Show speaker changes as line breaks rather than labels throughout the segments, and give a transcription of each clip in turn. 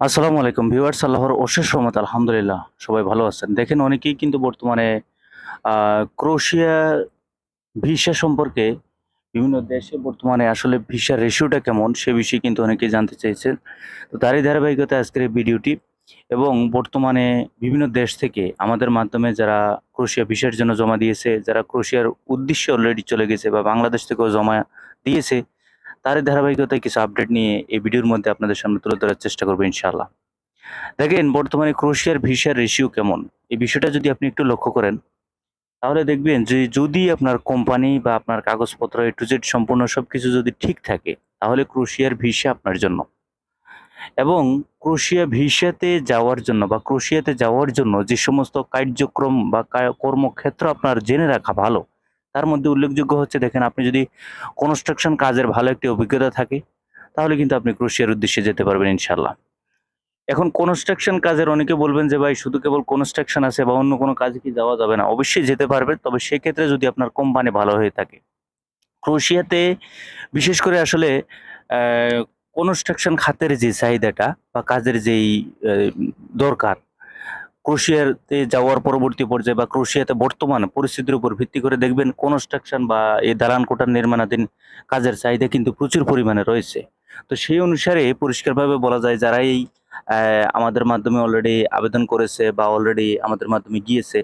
আসসালামু আলাইকুম ভিউয়ার্স, আল্লাহর অশেষ রহমত, আলহামদুলিল্লাহ, সবাই ভালো আছেন। দেখেন অনেকেই কিন্তু বর্তমানে ক্রোশিয়া ভিসা সম্পর্কে বিভিন্ন দেশে বর্তমানে আসলে ভিসার রেশিওটা কেমন সে বিষয়ে কিন্তু অনেকেই জানতে চেয়েছেন। তো তারই ধারাবাহিকতা আজকের এই ভিডিওটি এবং বর্তমানে বিভিন্ন দেশ থেকে আমাদের মাধ্যমে যারা ক্রোশিয়া ভিসার জন্য জমা দিয়েছে, যারা ক্রোশিয়ার উদ্দেশ্যে অলরেডি চলে গেছে বা বাংলাদেশ থেকেও জমা দিয়েছে তারই ধারাবাহিকতায় কিছু আপডেট নিয়ে এই ভিডিওর মধ্যে আপনাদের সামনে তুলে ধরার চেষ্টা করব ইনশাআল্লাহ। দেখেন, বর্তমানে ক্রোশিয়ার ভিসার রেশিও কেমন? এই বিষয়টা যদি আপনি একটু লক্ষ্য করেন, তাহলে দেখবেন যে যদি আপনার কোম্পানি বা আপনার কাগজপত্র এ টু জেড সম্পূর্ণ সব কিছু যদি ঠিক থাকে, তাহলে ক্রোশিয়ার ভিসা আপনার জন্য। এবং ক্রোশিয়া ভিসাতে যাওয়ার জন্য বা ক্রোশিয়াতে যাওয়ার জন্য যে সমস্ত কার্যক্রম বা কর্মক্ষেত্র আপনার জেনে রাখা ভালো তার মধ্যে উল্লেখযোগ্য হচ্ছে, দেখেন আপনি যদি কনস্ট্রাকশন কাজের ভালো একটি অভিজ্ঞতা থাকে, তাহলে কিন্তু আপনি ক্রোশিয়ার উদ্দেশ্যে যেতে পারবেন ইনশাল্লাহ এখন কনস্ট্রাকশন কাজের অনেকে বলবেন যে, ভাই, শুধু কেবল কনস্ট্রাকশন আছে বা অন্য কোনো কাজে কি যাওয়া যাবে না? অবশ্যই যেতে পারবে, তবে সেক্ষেত্রে যদি আপনার কোম্পানি ভালো হয়ে থাকে। ক্রোশিয়াতে বিশেষ করে আসলে কনস্ট্রাকশন খাতের যে চাহিদাটা বা কাজের যেই দরকার ক্রোয়েশিয়াতে যাওয়ার পরবর্তী পর্যায়ে বা ক্রোশিয়াতে বর্তমান পরিস্থিতির উপর ভিত্তি করে দেখবেন কনস্ট্রাকশন বা এই দালান কোটার নির্মাণাধীন কাজের চাহিদা কিন্তু প্রচুর পরিমাণে রয়েছে। তো সেই অনুসারে পরিষ্কারভাবে বলা যায় যারা এই আমাদের মাধ্যমে অলরেডি আবেদন করেছে বা অলরেডি আমাদের মাধ্যমে গিয়েছে,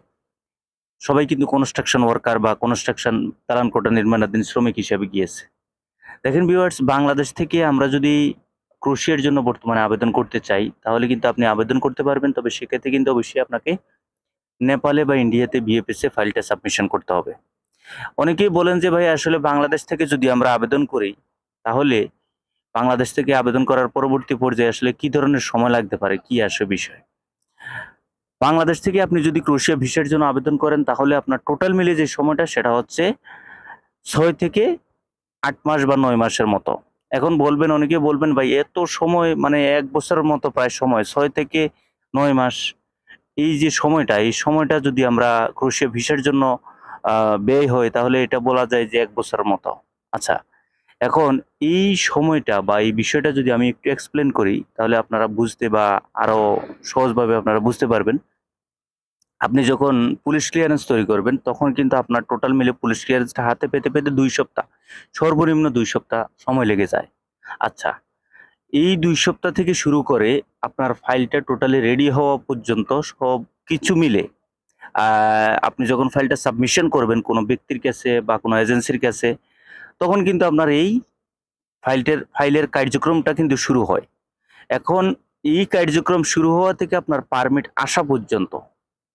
সবাই কিন্তু কনস্ট্রাকশন ওয়ার্কার বা কনস্ট্রাকশন দালান কোটা নির্মাণাধীন শ্রমিক হিসেবে গিয়েছে। দেখেন ভিউয়ার্স বাংলাদেশ থেকে আমরা যদি ক্রোশিয়ার জন্য বর্তমানে আবেদন করতে চাই, তাহলে কিন্তু আপনি আবেদন করতে পারবেন। তবে সেক্ষেত্রে কিন্তু অবশ্যই আপনাকে নেপালে বা ইন্ডিয়াতে বিএপিএসে ফাইলটা সাবমিশন করতে হবে। অনেকেই বলেন যে, ভাই, আসলে বাংলাদেশ থেকে যদি আমরা আবেদন করি, তাহলে বাংলাদেশ থেকে আবেদন করার পরবর্তী পর্যায়ে আসলে কি ধরনের সময় লাগতে পারে? কি আসে বিষয়? বাংলাদেশ থেকে আপনি যদি ক্রোশিয়া ভিসার জন্য আবেদন করেন, তাহলে আপনার টোটাল মিলে যে সময়টা, সেটা হচ্ছে ছয় থেকে আট মাস বা নয় মাসের মতো। এখন বলবেন, অনেকে বলবেন, ভাই, এত সময় মানে এক বছরের মতো প্রায় সময়, ছয় থেকে নয় মাস, এই যে সময়টা, এই সময়টা যদি আমরা ক্রোশিয়া ভিসার জন্য ব্যয় হয়, তাহলে এটা বলা যায় যে এক বছরের মতো। আচ্ছা এখন এই সময়টা বা এই বিষয়টা যদি আমি একটু এক্সপ্লেন করি, তাহলে আপনারা বুঝতে বা আরও সহজভাবে আপনারা বুঝতে পারবেন। আপনি যখন পুলিশ ক্লিয়ারেন্স তৈরি করবেন, তখন কিন্তু আপনার টোটাল মিলে পুলিশ ক্লিয়ারেন্সটা হাতে পেতে পেতে দুই সপ্তাহ, সর্বনিম্ন দুই সপ্তাহ সময় লেগে যায়। আচ্ছা এই দুই সপ্তাহ থেকে শুরু করে আপনার ফাইলটা টোটালি রেডি হওয়া পর্যন্ত সব কিছু মিলে আপনি যখন ফাইলটা সাবমিশন করবেন কোনো ব্যক্তির কাছে বা কোনো এজেন্সির কাছে, তখন কিন্তু আপনার এই ফাইলটার ফাইলের কার্যক্রমটা কিন্তু শুরু হয়। এখন এই কার্যক্রম শুরু হওয়া থেকে আপনার পারমিট আসা পর্যন্ত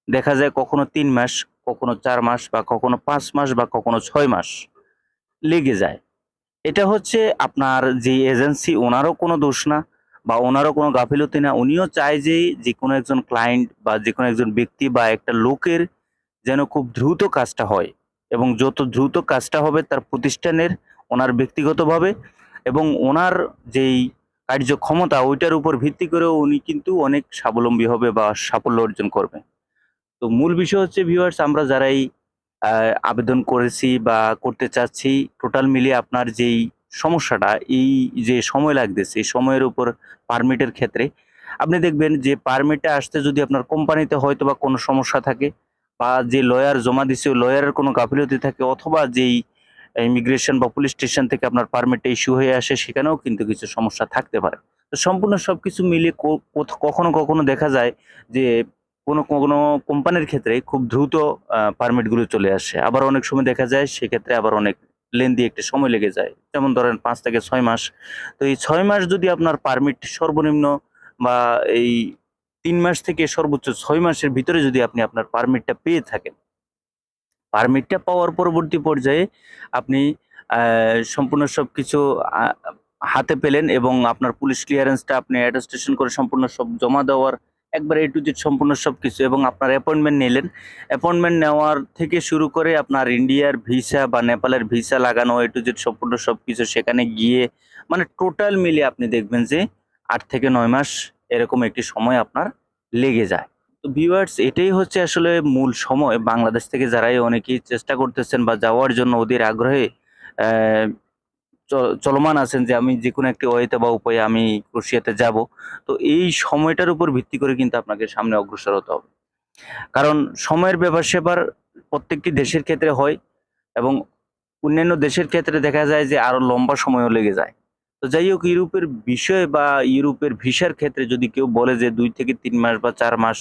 দেখা যায় কখনো তিন মাস, কখনো চার মাস, বা কখনো পাঁচ মাস, বা কখনো ছয় মাস লেগে যায়। এটা হচ্ছে আপনার যে এজেন্সি, ওনারও কোনো দোষ না, বা ওনারও কোনো গাফিলতি না। উনিও চায় যে যে কোনো একজন ক্লায়েন্ট বা যে কোনো একজন ব্যক্তি বা একটা লোকের যেন খুব দ্রুত কাজটা হয়, এবং যত দ্রুত কাজটা হবে তার প্রতিষ্ঠানের, ওনার ব্যক্তিগতভাবে, এবং ওনার যেই কার্যক্ষমতা, ওইটার উপর ভিত্তি করেও উনি কিন্তু অনেক স্বাবলম্বী হবে বা সাফল্য অর্জন করবে। তো মূল বিষয় হচ্ছে ভিউয়ার্স আমরা যারাই আবেদন করেছি বা করতে চাচ্ছি টোটাল মিলিয়ে আপনার যেই সমস্যাটা, এই যে সময় লাগতেছে সময়ের উপর পারমিটের ক্ষেত্রে, আপনি দেখবেন যে পারমিটটা আসতে যদি আপনার কোম্পানিতে হয়তো বা কোনো সমস্যা থাকে বা যে লয়ার জমা দিছে লয়ারের কোনো গাফিলতি থাকে অথবা যেই ইমিগ্রেশন বা পুলিশ স্টেশন থেকে আপনার পারমিটটা ইস্যু হয়ে আসে, সেখানেও কিন্তু কিছু সমস্যা থাকতে পারে। তো সম্পূর্ণ সব কিছু মিলিয়ে কখনো কখনো দেখা যায় যে কোনো কোনো কোম্পানির ক্ষেত্রে খুব দ্রুত পারমিটগুলো চলে আসে। আবার অনেক সময় দেখা যায়, সেক্ষেত্রে আবার অনেক লেন্দি একটি সময় লেগে যায়। যেমন ধরেন পাঁচ থেকে ছয় মাস। তো এই ছয় মাস যদি আপনার পারমিট সর্বনিম্ন বা এই তিন মাস থেকে সর্বোচ্চ ছয় মাসের ভিতরে যদি আপনি আপনার পারমিটটা পেয়ে থাকেন পারমিটটা পাওয়ার পরবর্তী পর্যায়ে আপনি সম্পূর্ণ সব কিছু হাতে পেলেন এবং আপনার পুলিশ ক্লিয়ারেন্সটা আপনি অ্যাটাস্টেশন করে সম্পূর্ণ সব জমা দেওয়ার একবার এ টু জেড সম্পূর্ণ সব কিছু এবং আপনার অ্যাপয়েন্টমেন্ট নিলেন। অ্যাপয়েন্টমেন্ট নেওয়ার থেকে শুরু করে আপনার ইন্ডিয়ার ভিসা বা নেপালের ভিসা লাগানো এ টু জেড সম্পূর্ণ সব কিছু সেখানে গিয়ে মানে টোটাল মিলে আপনি দেখবেন যে আট থেকে নয় মাস এরকম একটি সময় আপনার লেগে যায়। তো ভিউয়ার্স এটাই হচ্ছে আসলে মূল সময়। বাংলাদেশ থেকে যারাই অনেকেই চেষ্টা করতেছেন বা যাওয়ার জন্য ওদের আগ্রহে চলমান আছেন যে আমি যে কোনো একটি ওয়েতে বা উপায়ে আমি ক্রোশিয়াতে যাব। তো এই সময়টার উপর ভিত্তি করে কিন্তু আপনাকে সামনে অগ্রসর হতে হবে। কারণ সময়ের ব্যাপার সেবার প্রত্যেকটি দেশের ক্ষেত্রে হয় এবং অন্যান্য দেশের ক্ষেত্রে দেখা যায় যে আরও লম্বা সময়ও লেগে যায়। তো যাই হোক, ইউরোপের বিষয় বা ইউরোপের ভিসার ক্ষেত্রে যদি কেউ বলে যে দুই থেকে তিন মাস বা চার মাস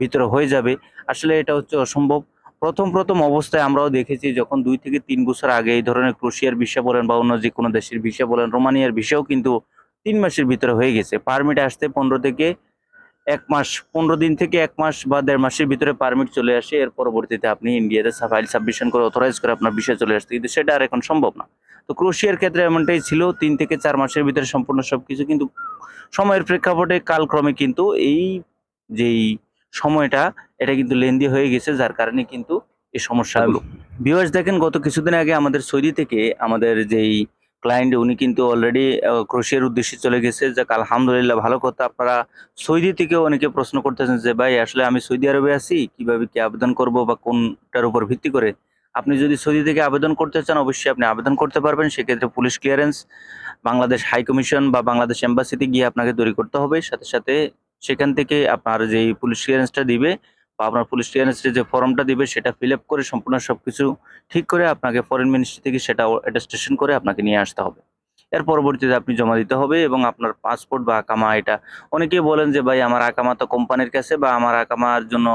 ভিতরে হয়ে যাবে, আসলে এটা হচ্ছে অসম্ভব। প্রথম প্রথম অবস্থায় আমরাও দেখেছি যখন দুই থেকে তিন বছর আগে এই ধরনের ক্রোশিয়ার ভিসা বলেন বা অন্য যে কোনো দেশের ভিসা বলেন, রোমানিয়ার ভিসাও কিন্তু তিন মাসের ভিতরে হয়ে গেছে। পারমিট আসতে পনেরো থেকে এক মাস, পনেরো দিন থেকে এক মাস বা দেড় মাসের ভিতরে পারমিট চলে আসে। এর পরবর্তীতে আপনি ইন্ডিয়াতে ফাইল সাবমিশন করে অথরাইজ করে আপনার বিষয় চলে আসতে কিন্তু সেটা আর এখন সম্ভব না। তো ক্রোশিয়ার ক্ষেত্রে এমনটাই ছিল, তিন থেকে চার মাসের ভিতরে সম্পূর্ণ সব কিছু কিন্তু সময়ের প্রেক্ষাপটে কালক্রমে কিন্তু এই যেই সময়টা এটা কিন্তু লেন্দি হয়ে গেছে, যার কারণে কিন্তু এই সমস্যাগুলো। বিওয়াস দেখেন, গত কিছুদিন আগে আমাদের সৌদি থেকে আমাদের যেই ক্লায়েন্ট উনি কিন্তু অলরেডি ক্রোশিয়ার উদ্দেশ্যে চলে গেছে। যাক, আলহামদুলিল্লাহ, ভালো কথা। আপনারা সৌদি থেকে অনেকে প্রশ্ন করতেছেন যে, ভাই, আসলে আমি সৌদি আরবে আছি, কীভাবে কি আবেদন করব বা কোনটার উপর ভিত্তি করে? আপনি যদি সৌদি থেকে আবেদন করতে চান, অবশ্যই আপনি আবেদন করতে পারবেন। সেক্ষেত্রে police clearance Bangladesh high commission বা বাংলাদেশ এম্বাসিতে গিয়ে আপনাকে তৈরি করতে হবে। সাথে সাথে সেখান থেকে আপনার যে পুলিশ ক্লিয়ারেন্সটা দিবে বা আপনার পুলিশ ক্লিয়ারেন্সের যে ফর্মটা দিবে সেটা ফিল আপ করে সম্পূর্ণ সবকিছু ঠিক করে আপনাকে ফরেন মিনিস্ট্রি থেকে সেটা অ্যাটাস্টেশন করে আপনাকে নিয়ে আসতে হবে। এর পরবর্তীতে আপনি জমা দিতে হবে এবং আপনার পাসপোর্ট বা আকামা এটা অনেকেই বলেন যে, ভাই, আমার আকামা তো কোম্পানির কাছে বা আমার আকামার জন্য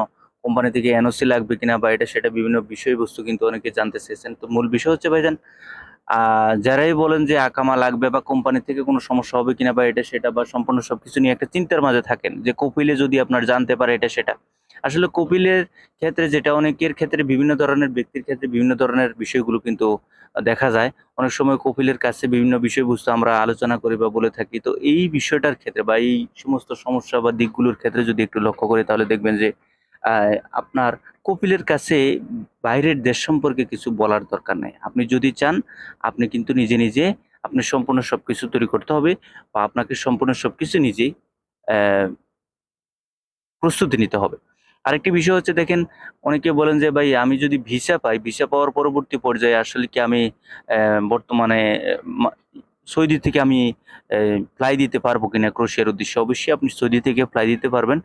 কোম্পানি থেকে এনওসি লাগবে কিনা বা এটা সেটা বিভিন্ন বিষয়বস্তু কিন্তু অনেকে জানতে চেয়েছেন। তো মূল বিষয় হচ্ছে, ভাইজান আহ যারাই বলেন যে আকামা লাগবে বা কোম্পানি থেকে কোনো সমস্যা হবে কিনা বা এটা সেটা বা সম্পূর্ণ সবকিছু নিয়ে একটা চিন্তার মাঝে থাকেন যে কপিলে যদি আপনার জানতে পারে এটা সেটা আসলে কপিলের ক্ষেত্রে যেটা, অনেকের ক্ষেত্রে বিভিন্ন ধরনের, ব্যক্তির ক্ষেত্রে বিভিন্ন ধরনের বিষয়গুলো কিন্তু দেখা যায়। অনেক সময় কপিলের কাছে বিভিন্ন বিষয়বস্তু আমরা আলোচনা করি বা বলে থাকি। তো এই বিষয়টার ক্ষেত্রে বা এই সমস্ত সমস্যা বা দিকগুলোর ক্ষেত্রে যদি একটু লক্ষ্য করি, তাহলে দেখবেন যে আপনার কপিলের কাছে বাইরের দেশ সম্পর্কে কিছু বলার দরকার নেই। আপনি যদি চান, আপনি কিন্তু নিজে নিজে আপনি সম্পূর্ণ সব কিছু তৈরি করতে হবে বা আপনাকে সম্পূর্ণ সব কিছু নিজেই প্রস্তুতি নিতে হবে। আরেকটি বিষয় হচ্ছে, দেখেন অনেকে বলেন যে, ভাই, আমি যদি ভিসা পাই, ভিসা পাওয়ার পরবর্তী পর্যায়ে আসলে কি আমি বর্তমানে সৌদি থেকে আমি ফ্লাই দিতে পারব কিনা ক্রোশিয়ার উদ্দেশ্যে? অবশ্যই আপনি সৌদি থেকে ফ্লাই দিতে পারবেন।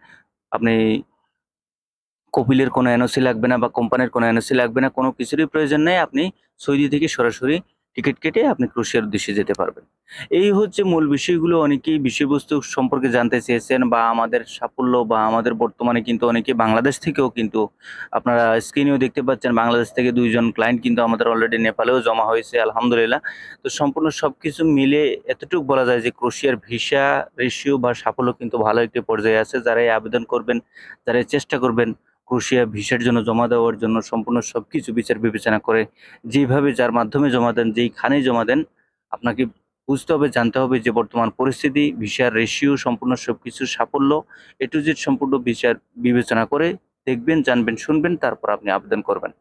আপনি কপিলের কোনো এনওসি লাগবে না বা কোম্পানির কোনো এনওসি লাগবে না, কোনো কিছুরই প্রয়োজন নেই। আপনি সৌদি থেকে সরাসরি টিকিট কেটে আপনি ক্রোশিয়ার উদ্দেশ্যে যেতে পারবেন। এই হচ্ছে মূল বিষয়গুলো। অনেকেই বিষয়বস্তু সম্পর্কে জানতে চেয়েছেন বা আমাদের সাফল্য বা আমাদের বর্তমানে কিন্তু অনেকে বাংলাদেশ থেকেও কিন্তু আপনারা স্ক্রিনেও দেখতে পাচ্ছেন, বাংলাদেশ থেকে দুইজন ক্লায়েন্ট কিন্তু আমাদের অলরেডি নেপালেও জমা হয়েছে, আলহামদুলিল্লাহ। তো সম্পূর্ণ সবকিছু মিলে এতটুকু বলা যায় যে ক্রোশিয়ার ভিসা রেশিও বা সাফল্য কিন্তু ভালো একটি পর্যায়ে আছে। যারা এই আবেদন করবেন যারা চেষ্টা করবেন ক্রোশিয়া ভিসার জন্য জমা দেওয়ার জন্য সম্পূর্ণ সবকিছু বিচার বিবেচনা করে যেভাবে যার মাধ্যমে জমা দেন, যেইখানেই জমা দেন, আপনাকে বুঝতে হবে, জানতে হবে যে বর্তমান পরিস্থিতি, ভিসার রেশিও সম্পূর্ণ সবকিছু সাফল্য এ টু জেড সম্পূর্ণ বিচার বিবেচনা করে দেখবেন, জানবেন, শুনবেন, তারপর আপনি আবেদন করবেন।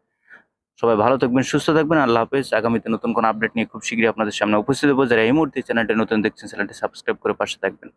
সবাই ভালো থাকবেন, সুস্থ থাকবেন, আল্লাহ হাফেজ। আগামীতে নতুন কোনো আপডেট নিয়ে খুব শীঘ্রই আপনাদের সামনে উপস্থিত হব। যারা এই মুহূর্তে চ্যানেলটা নতুন দেখছেন চ্যানেলটি সাবস্ক্রাইব করে পাশে থাকবেন।